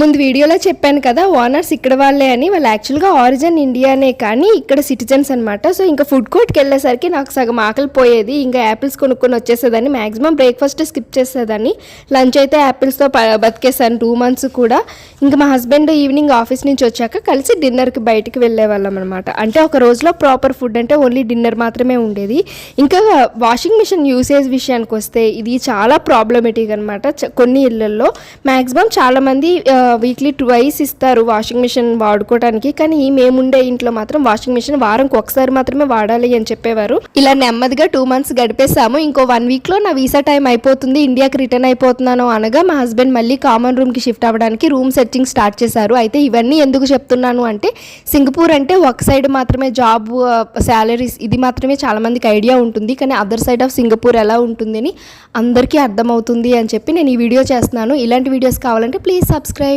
ముందు వీడియోలో చెప్పాను కదా ఓనర్స్ ఇక్కడ వాళ్ళే అని వాళ్ళు యాక్చువల్గా ఆరిజిన్ ఇండియానే కానీ ఇక్కడ సిటిజన్స్ అనమాట సో ఇంకా ఫుడ్ కోర్ట్కి వెళ్ళేసరికి నాకు సగం ఆకలి పోయేది ఇంకా యాపిల్స్ కొనుక్కొని వచ్చేసేదాన్ని మ్యాక్సిమం బ్రేక్ఫాస్ట్ స్కిప్ చేసేదాన్ని లంచ్ అయితే యాపిల్స్తో బతికేసాను టూ మంత్స్ కూడా. ఇంకా మా హస్బెండ్ ఈవినింగ్ ఆఫీస్ నుంచి వచ్చాక కలిసి డిన్నర్కి బయటికి వెళ్ళేవాళ్ళం అనమాట అంటే ఒక రోజులో ప్రాపర్ ఫుడ్ అంటే ఓన్లీ డిన్నర్ మాత్రమే ఉండేది. ఇంకా వాషింగ్ మిషన్ యూసేజ్ విషయానికి వస్తే ఇది చాలా ప్రాబ్లమేటిక్ అనమాట కొన్ని ఇళ్ళల్లో మ్యాక్సిమం చాలామంది వీక్లీ ట్వైస్ ఇస్తారు వాషింగ్ మిషన్ వాడుకోవడానికి కానీ మేముండే ఇంట్లో మాత్రం వాషింగ్ మిషన్ వారంకి ఒకసారి మాత్రమే వాడాలి అని చెప్పేవారు. ఇలా నెమ్మదిగా టూ మంత్స్ గడిపేసాము ఇంకో వన్ వీక్లో నా వీసా టైం అయిపోతుంది ఇండియాకి రిటర్న్ అయిపోతున్నాను అనగా మా హస్బెండ్ మళ్ళీ కామన్ రూమ్కి షిఫ్ట్ అవ్వడానికి రూమ్ సెర్చింగ్ స్టార్ట్ చేశారు. అయితే ఇవన్నీ ఎందుకు చెప్తున్నాను అంటే సింగపూర్ అంటే ఒక సైడ్ మాత్రమే జాబ్ శాలరీస్ ఇది మాత్రమే చాలా మందికి ఐడియా ఉంటుంది కానీ అదర్ సైడ్ ఆఫ్ సింగపూర్ ఎలా ఉంటుంది అని అందరికీ అర్థమవుతుంది అని చెప్పి నేను ఈ వీడియో చేస్తున్నాను. ఇలాంటి వీడియోస్ కావాలంటే ప్లీజ్ సబ్స్క్రైబ్.